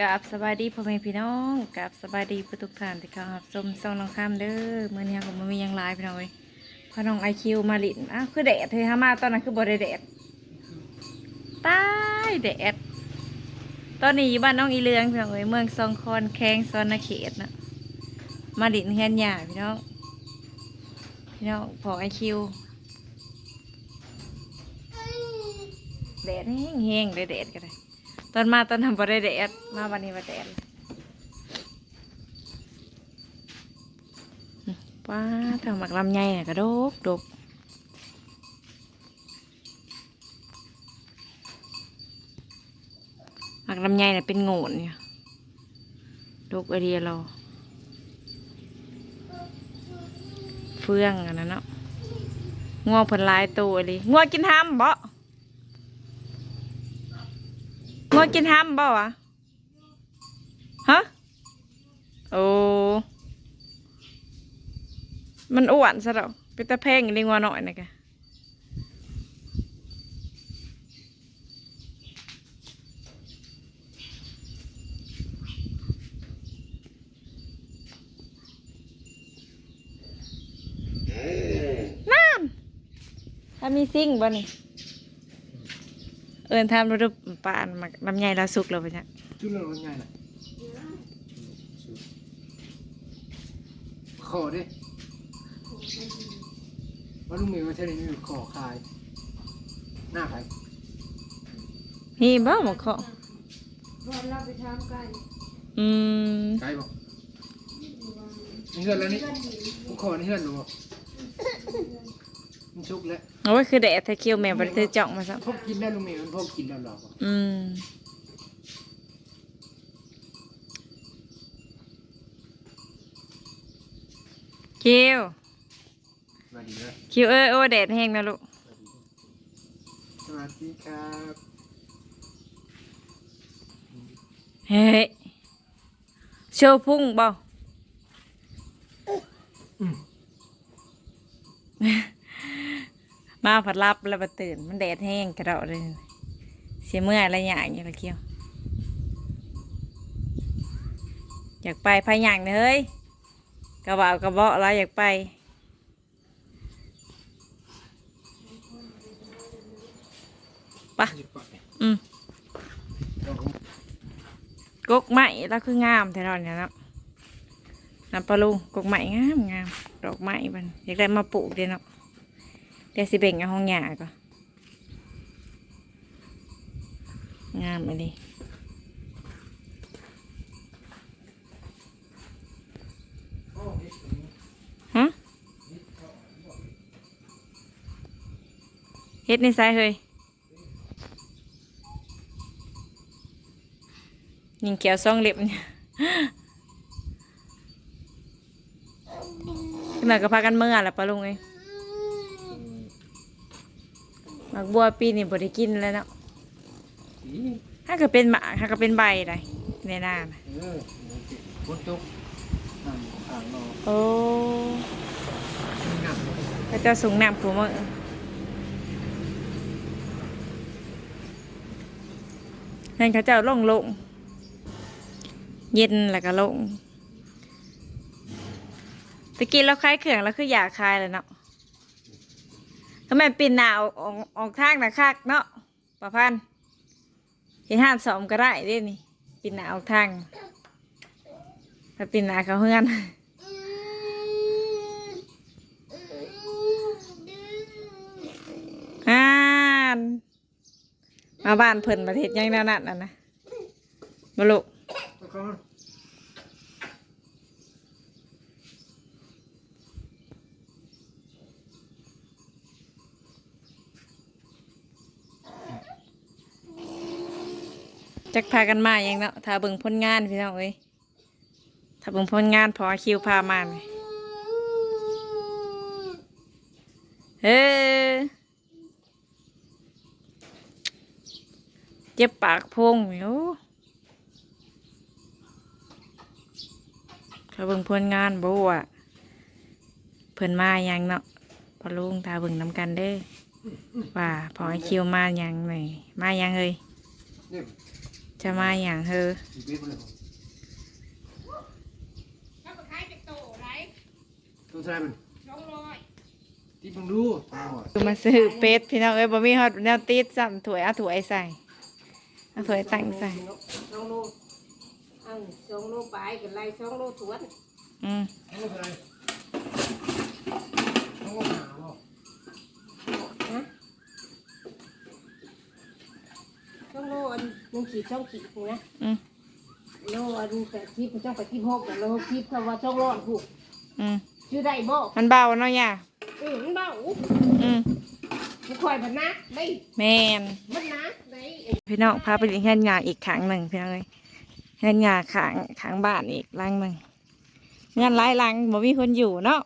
กับสบายดีพ่อแม่พี่น้องกับสบายดีผู้ทุกท่านที่เข้ารับชมส่องน้องข้ามเด้อเมื่อนี้ผมมียังหลายพี่น้องเอ้ยพอน้องไอคิวมาลินอ้าวคือแดดเธอฮามาตอนนั้นคือบริแดดตายแดดตอนนี้อยู่บ้านน้องอีเลืองพี่น้องเอ้ยเมืองซองคอนแข้งซอนนาเขตนะมาลินเฮียนหยาพี่น้องพี่น้องพอไอคิวแดดแห้งๆเลยแดดกันเลย ตอนมาตอนทำบริเดดมาวันนี้มาแดดป้าทำหมักลำไยน่ะกระดกดกหมักลำไยน่ะเป็นโงนเนี่ยดกไอเดียเรา เฟื่องอันนั้นเนาะง่วงผลลายตัวเลยง่วงกินห้ำบ่ ง่วงกินห้ำบ่วะฮะโอ้มันอ้วนซะแล้วเป็นตะแพงอีกงัวหน่อยนะแกน้ำถ้ามีซิ่งบ่นี่ เอินทำรูปปานมาลำไยเราสุกแล้วปะเนี่ยจุดเริ่มต้นง่ายนะขอดิว่าลุงเมย์มาเท่านี้มีขอคาย หน้าใครนี่บ้าหมกเขาวันเราไปทำกันอืมไกลบอกนี่เฮือนแล้วนี่ผมขอนี่เฮือนหนูบอก มันชุกแล้วเอาไว้คือแดดไทเคียวแม่บริเตจ่องมาซะพบกินได้ลุงเมย์มันพบกินแล้วหรอกอืมคิวมาดีแล้วคิวเอ้ยโอ้แดดแห้งนะลูกสวัสดีครับเฮ้ยโชว์พุ่งบ่อื มาผัดรับแล้วมาตื่น มันแดดแห้งกระเดาะเลย เสียเมื่อยอะไรอย่างเงี้ยละเคียว อยากไปพายอย่างเนยเฮ้ยกระเบากระเบาะแล้วอยากไปปะอืมกกไม้แล้วคืองามแท้นอนเนี่ยนะน้ำปลาลูกกไม้งามงามดอกไม้มันอยากได้มาปลูกเดี๋ยวเนาะ เดี๋ยวสิเบ่งเอาห้องหญ้าก่อนงามอันนี้โอ้ยฮะ เฮ็ดในไซเฮ้ยยิงเขียวซ่องเล็บเนี่ยขึ้นมาก็พากันเมื่อแหละปะลุงเอ้ย หมักบัวปีนี่บ่ได้กินแล้วเนาะสีถ้าก็เป็นหมากถ้าก็เป็นใบได้ในหน้านะเออฝนตกอ่างอ่างนอโอ้มีหนักพระเจ้าสูงน้ำผูมือนั่นเขาเจ้าลงลงเย็นแล้วก็ลงตะกี้เราคลายเขื่องแล้วคืออยากคลายเลยเนาะ ทำไมปีนหนาวออกออกทางนะคักเนาะประพันธ์เห็นห้ามสอมก็ได้ด้นี่ปีนหนาวออกทางถ้าปีนหนาเขาเฮือนอ่านมาบ้านเพิ่นประเทศยังแนวนั้นน่ะนะมาลุลก็ จักพากันมายังเนาะถ้าเบิ่งผลงานพี่น้องเอ้ยถ้าเบิ่งผลงานพอคิวพามาเฮ้ยเจ็บปากพงอยู่ถ้าเบิ่งผลงานบ่ว่าเพิ่นมาอยังเนาะพอลุงตาเบิ่งน้ำกันเด้อว่าพอคิวมาอยังไหน่อยมางเอ้ย จะมาอย่างเฮอสิเป็ดบ่เลยตัวใส่มันตีเบิ่งดูโอ้ยคือมาซื้อเป็ดพี่น้องเอ้ยบ่มีฮอดแนวติดซ้ำถ้วยเอาถ้วยใส่เอาถ้วยตั้งใส่สองโลอันสองโลไปกันไรสองโลถวนอืม เอาลูกอะไรเอาลูกหาบ่ นะสองโลอัน หนึ่งขีดสองขีดนะอืม โลอันแต่ที่พระเจ้าไปที่หกแต่โลที่คำว่าสองร้อยผูกอืมชื่อได้บ่มันเบาเนาะย่าเออมันเบาอืมผู้คอยพันนักได้แม่น มันนักได้ พี่น้องพาไปเลี้ยงเฮือนหญ้าอีกครั้งหนึ่งพี่น้องเอ้ยเฮือนหญ้าขางขางบ้านอีกหลังหนึ่งเฮือนหลายหลังบ่มีคนอยู่เนาะ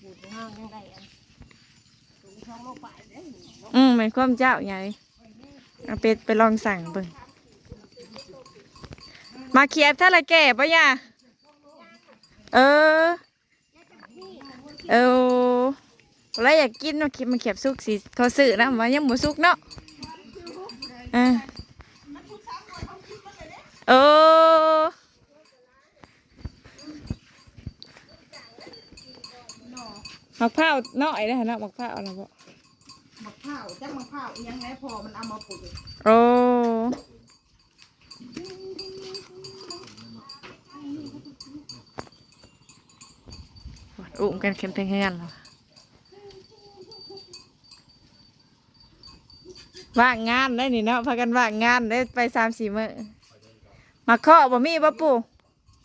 อยู่ในห้างยังได้อันสูงสองโลไปเด้อ อืมเป็นความเจ้าใหญ่ เอาเป็ดไปลองสั่งเบิ่งมาเขียบถ้าละแก่ปะย่าเออ เออแล้วอยากกินเนาะคิดมาเขียบสุกสิเขาซื้อนะว่ายังบ่สุกเนาะเออเออมะพร้าวน้อยเลยเนาะมะพร้าวนะบ่ มะพร้าวจักมะพร้าวอิหยังไงพอมันเอามาปลูกโอ้อุ้มกันเข้มเพลงเฮือนเหรอว่างงานได้นี่เนาะพากันว่างงานได้ไปสามสี่มื้อมาเคาะบ่มีบ่ปู่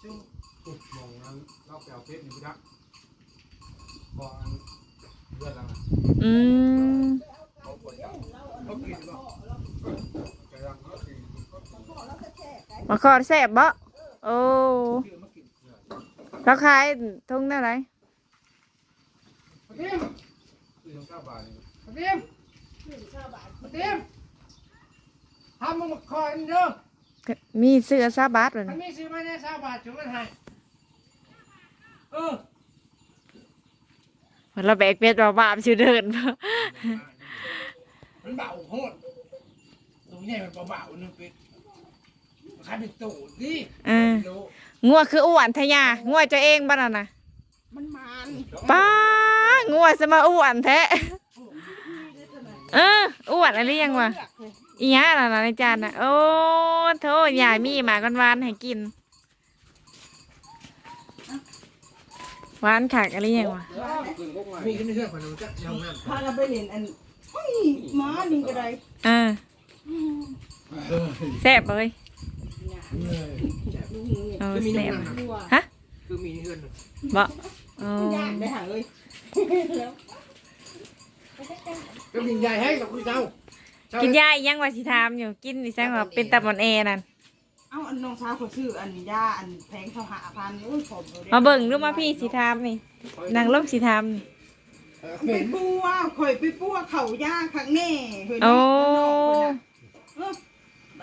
ซึ่งตุดมองนั้นเราไปเอาเป็ดนี่ไปดักบ่อัน เลือดแล้วนะอืมเขากินบ่กำลังเขากินมาเคาะแซ่บบ่โอ้คือมากินเลือดเราขายทงเท่าไหร่มาเต็มคือต้องเก้าบาทนี่มาเต็มมาเต็มทำมึงมาคอยเด้อมีเสื้อซาบาทเลยมันมีซื้อมาแน่สามบาทจุดมันให้เออ เราแบกเป็ดมาบาปชื่อเดินมันเบาโหดตรงนี้มันเบาๆนึงเป็ดมันขายเป็นตูดดิเออโลงัวคืออ้วนทะยางัวเจะเองบ้าน่ะนะมันมันป้างัวสมาอ้วนแท้เอออ้วนอะไรยังวะอีหยังน่ะนะในจานน่ะโอ้โทษยายมีหมากันหวานให้กิน หวานขากอะไรยังวะมีกินเพื่อนคนนึงจะยังนั่นพากันไปเล่นอันเฮ้ยหมานี่ก็ได้อ่าเออแซ่บเลยลุงนี่เออคือมีแซ่บน้ำนั่นตัวฮะคือมีเพื่อนบ่อ๋อย่านได้หาเลยก็มีใหญ่ให้กับคุณเจ้ากินยาอีหยังว่าสิทามอยู่กินนี่แซงว่าเป็นตาบอนแอนั่น เอ้าอันน้องสาวเขาชื่ออันยาอันแพงเขาหาพันโอ้ยผมมาเบิ่งดูมาพี่สิทามนี่นางลงสิทามนี่ ไปปัวข่อยไปปัวเขาย่าข้างแน่เฮ้ยโอ้ เออ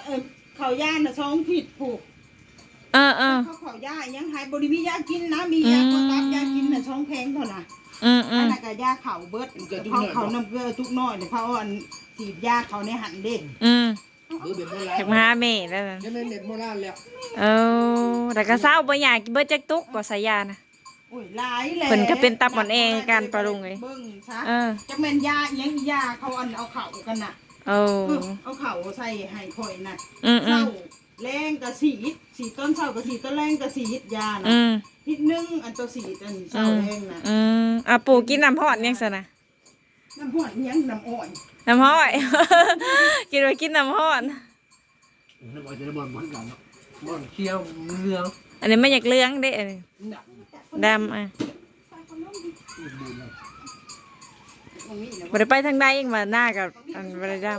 เออเขาย่าน่ะท้องผิดผูกเออเออ เขาเขาย่ายังหายบริมียากินนะมียาคนตับยากินน่ะท้องแพงเท่าน่ะอืมอือันมนั้นก็ยาเขาเบิดเขาเขานำเกลือทุกน้อยเดี๋ยวเขาเอาอันสีดยาเขาในหันเด็กอืม เออเด็ดโบราอยากมาหาแม่แล้วนั่น จะไม่เด็ดโบราณแล้วเออแต่ก็เศร้าบ่อยากกินเบิดจักตุกบ่สายยานะ โอ้ยหลายแหละเพิ่นก็เป็นตับอ่อนแอการปรุงเลยเบิ่งซะเออจะแม่นยายังยาเขาอันเอาเข่ากันน่ะโอ้เออเอาเข่าใส่ให้ข่อยน่ะอืมอืเช้ามแรงกะสีดสีดต้นเช้ากะสีดต้นแรงกะสีดยาน่ะอืมทิศหนึงอันตัวสีดอันเช้าอืมแรงน่ะอืมอะปู่กินน้ำฮอดยังซะนะ น้ำหอนยังน้ำอ่อนน้ำฮอดกินไว้กินน้ำฮอดน้ำมันจะน้ำมันเหมือนกันเนาะมันเคี้ยวเรืองอันนี้ไม่อยากเลี้ยงเด้อันนี้หนักดำอะตรงนี้นะบ่ได้ไปทางใดยังมาหน้ากับอันบ่ได้ดบ้าน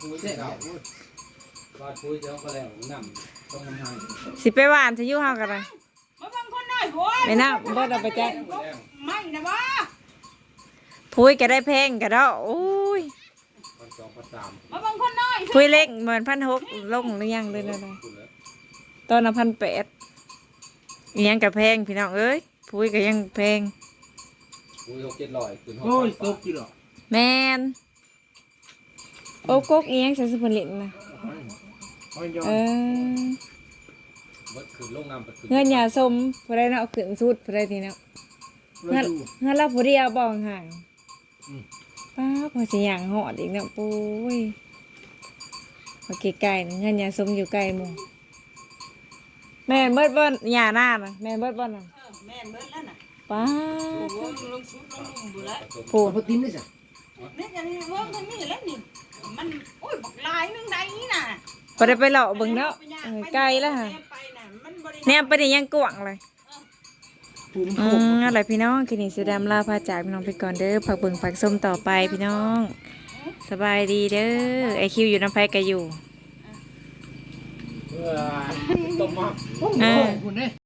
ปุ้ยเจ้าบ้านปุ้ยเจ้าก็แล้วนำต้องนำให้ำสิไปหวานจะอยู่เฮากันเลยมาบังคนหน่อยโว้ยไม่น่าบ่ได้ไปแจ้งไม่นะวะ พุยก็ได้แพงก็ดอกโอ้ยวันสองวันสามมาบังคนหน่อยพุยเล็กเหมือนพันหกลงหรือยังเลยนะคุณแล้วตอนละพันแปดอีหยังกับแพงพี่น้องเอ้ยพุยก็ยังแพงปุ้ยหกเจ็ดร้อยคุณโอ้ยตกกี่หรอแมนโอ้กกอีหยังใส่สุพรรณลินนะเอาย้อนเออเบิดคือลงน้ำไปคือเงินยาสมผู้ใดเนาะเอาขึ้นสุดผู้ใดทีเนาะเราเงินดูเงินเราผู้เดียวบ่ห่าง ป้าพอสิหยังหอดอีกเนาะปุ้ยพอไกลๆนี่เงินยาสมอยู่ไกลหมู่แม่นเบิดบ่หญ้าหน้าน่ะแม่นเบิดบ่น่ะเออแม่นเบิดแล้วน่ะป้าโอ้โหลงชุดลงลุมบุแล้วผู้เอาไปติ้มได้จ้ะนี่จะมีเวิร์กมันมีแล้วนี่มันโอ้ยบักลายนึงใดนี่น่ะบ่ได้ไปเลาะเบิ่งเนาะเออไกลแล้วค่ะไปน่ะมันบ่ได้แนมไปได้ยังกวางเลย ภูมิอืโคกมอะไรพี่น้องคลินิกสีดำลาพาจากพี่น้องไปก่อนเด้อผักเบิ่งผักส้มต่อไปพี่น้อง สบายดีเด้อไอคิวอยู่น้ำไผ่กะอยู่ เออต้มมาโอ้โหคุณเนี่ย